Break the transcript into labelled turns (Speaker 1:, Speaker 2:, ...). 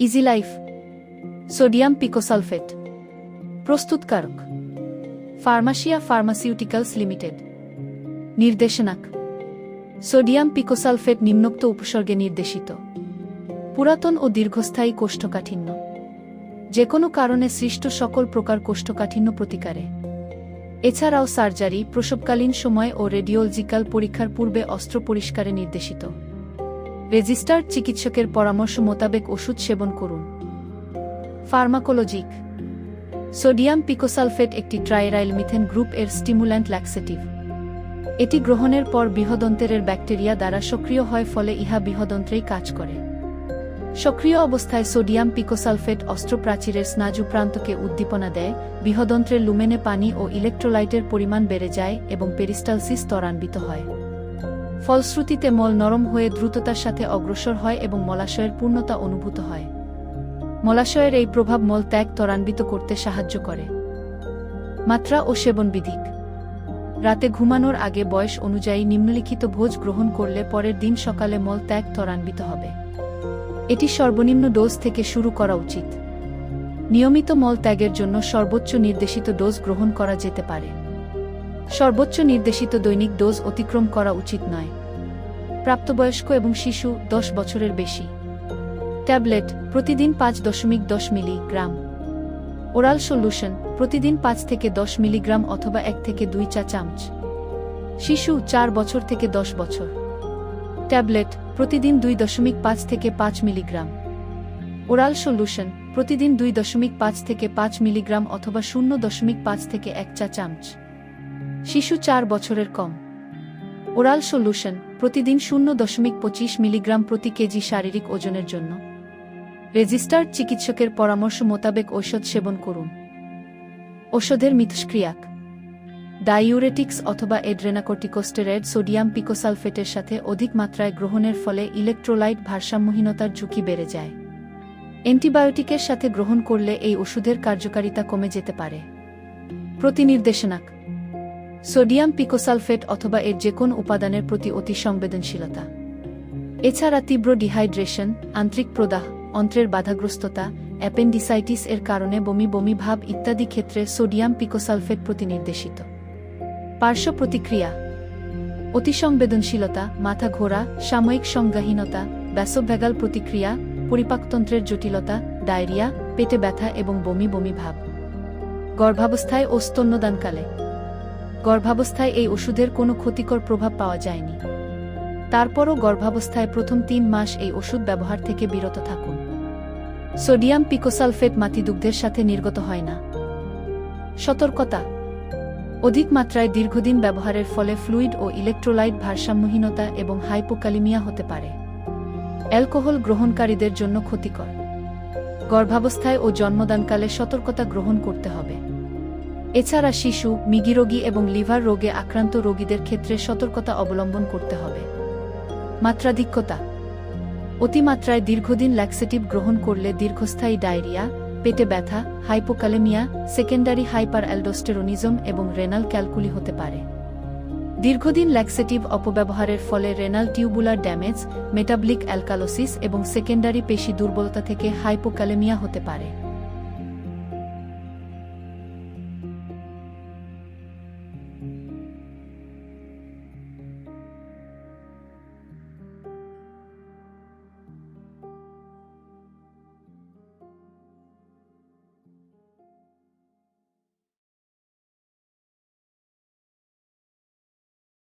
Speaker 1: Easy life sodium picosulfate প্রস্তুতকারক Pharmasia pharmaceuticals limited নির্দেশনাক sodium picosulfate নিম্নোক্ত উপসর্গে নির্দেশিত পুরাতন ও দীর্ঘস্থায়ী কোষ্ঠকাঠিন্য যে কোনো কারণে সৃষ্ট সকল প্রকার কোষ্ঠকাঠিন্য প্রতিকারে এছাড়াও সার্জারি প্রসবকালীন সময় ও রেডিওলজিক্যাল পরীক্ষার পূর্বে অস্ত্র পরিষ্কারে নির্দেশিত রেজিস্টার্ড চিকিৎসকের পরামর্শ মোতাবেক ওষুধ সেবন করুন। ফার্মাকোলজিক। সোডিয়াম পিকোসালফেট একটি ট্রাইরাইল মিথেন গ্রুপ এর স্টিমুল্যান্ট ল্যাক্সেটিভ। এটি গ্রহণের পর বৃহদন্ত্রের ব্যাকটেরিয়া দ্বারা সক্রিয় হয়, ফলে ইহা বৃহদন্ত্রেই কাজ করে। সক্রিয় অবস্থায় সোডিয়াম পিকোসালফেট অস্ত্রপ্রাচীরের স্নাজু প্রান্তকে উদ্দীপনা দেয়, বৃহদন্ত্রের লুমেনে পানি ও ইলেকট্রোলাইটের পরিমাণ বেড়ে যায় এবং পেরিস্টালসিস ত্বরান্বিত হয়। ফলশ্রুতিতে মল নরম হয়ে দ্রুততার সাথে অগ্রসর হয় এবং মলাশয়ের পূর্ণতা অনুভূত হয়। মলাশয়ের এই প্রভাব মল ত্যাগ ত্বরান্বিত করতে সাহায্য করে। মাত্রা ও সেবন বিধিক। রাতে ঘুমানোর আগে বয়স অনুযায়ী নিম্নলিখিত ভোজ গ্রহণ করলে পরের দিন সকালে মল ত্যাগ ত্বরান্বিত হবে। এটি সর্বনিম্ন ডোজ থেকে শুরু করা উচিত। নিয়মিত মল ত্যাগের জন্য সর্বোচ্চ নির্দেশিত ডোজ গ্রহণ করা যেতে পারে। সর্বোচ্চ নির্দেশিত দৈনিক ডোজ অতিক্রম করা উচিত নয়। প্রাপ্তবয়স্ক এবং শিশু দশ বছরের বেশি। ট্যাবলেট, প্রতিদিন পাঁচ দশমিক দশ মিলিগ্রাম। ওরাল সলিউশন, প্রতিদিন পাঁচ থেকে দশ মিলিগ্রাম অথবা এক থেকে দুই চা চামচ। শিশু চার বছর থেকে দশ বছর। ট্যাবলেট, প্রতিদিন দুই দশমিক পাঁচ থেকে পাঁচ মিলিগ্রাম। ওরাল সলিউশন, প্রতিদিন দুই দশমিক পাঁচ থেকে পাঁচ মিলিগ্রাম অথবা শূন্য দশমিক পাঁচ থেকে এক চা চামচ। শিশু চার বছরের কম। ওরাল সলিউশন প্রতিদিন শূন্য দশমিক পঁচিশ মিলিগ্রাম প্রতি কেজি শারীরিক ওজনের জন্য। রেজিস্টার্ড চিকিৎসকের পরামর্শ মোতাবেক ঔষধ সেবন করুন। ওষুধের মিথস্ক্রিয়াক। ডাইউরেটিক্স অথবা এড্রেনাকর্টিকোস্টেরয়েড সোডিয়াম পিকোসালফেটের সাথে অধিক মাত্রায় গ্রহণের ফলে ইলেকট্রোলাইট ভারসাম্যহীনতার ঝুঁকি বেড়ে যায়। অ্যান্টিবায়োটিকের সাথে গ্রহণ করলে এই ওষুধের কার্যকারিতা কমে যেতে পারে। প্রতিনির্দেশনাক। সোডিয়াম পিকোসালফেট অথবা এর যে কোন উপাদানের প্রতি অতি সংবেদনশীলতা। এছাড়া তীব্র ডিহাইড্রেশন, আন্তরিক প্রদাহ, অন্ত্রের বাধাগ্রস্ততা, অ্যাপেন্ডিসাইটিস এর কারণে বমি বমি ভাব ইত্যাদি ক্ষেত্রে সোডিয়াম পিকোসালফেট প্রতিনির্দেশিত। পার্শ্ব প্রতিক্রিয়া। অতিসংবেদনশীলতা মাথা ঘোরা, সাময়িক সংজ্ঞাহীনতা ব্যাসোভ্যাগাল প্রতিক্রিয়া, পরিপাকতন্ত্রের জটিলতা, ডায়রিয়া, পেটে ব্যথা এবং বমি বমি ভাব। গর্ভাবস্থায় ও স্তন্যদানকালে। গর্ভাবস্থায় এই ওষুধের কোনো ক্ষতিকর প্রভাব পাওয়া যায়নি। তারপরও গর্ভাবস্থায় প্রথম তিন মাস এই ওষুধ ব্যবহার থেকে বিরত থাকুন। সোডিয়াম পিকোসালফেট মাতিদুগ্ধের সাথে নির্গত হয় না। সতর্কতা। অধিক মাত্রায় দীর্ঘদিন ব্যবহারের ফলে ফ্লুইড ও ইলেকট্রোলাইট ভারসাম্যহীনতা এবং হাইপোক্যালিমিয়া হতে পারে। অ্যালকোহল গ্রহণকারীদের জন্য ক্ষতিকর। গর্ভাবস্থায় ও জন্মদানকালে সতর্কতা গ্রহণ করতে হবে। এছাড়া শিশু, মিগি রোগী এবং লিভার রোগে আক্রান্ত রোগীদের ক্ষেত্রে সতর্কতা অবলম্বন করতে হবে। মাত্রাধিক্যতা। অতিমাত্রায় দীর্ঘদিন ল্যাক্সেটিভ গ্রহণ করলে দীর্ঘস্থায়ী ডায়রিয়া, পেটে ব্যথা হাইপোক্যালেমিয়া সেকেন্ডারি হাইপার অ্যালডোস্টেরোনিজম এবং রেনাল ক্যালকুলি হতে পারে। দীর্ঘদিন ল্যাক্সেটিভ অপব্যবহারের ফলে renal tubular damage metabolic alkalosis এবং সেকেন্ডারি পেশি দুর্বলতা থেকে হাইপোক্যালেমিয়া হতে পারে।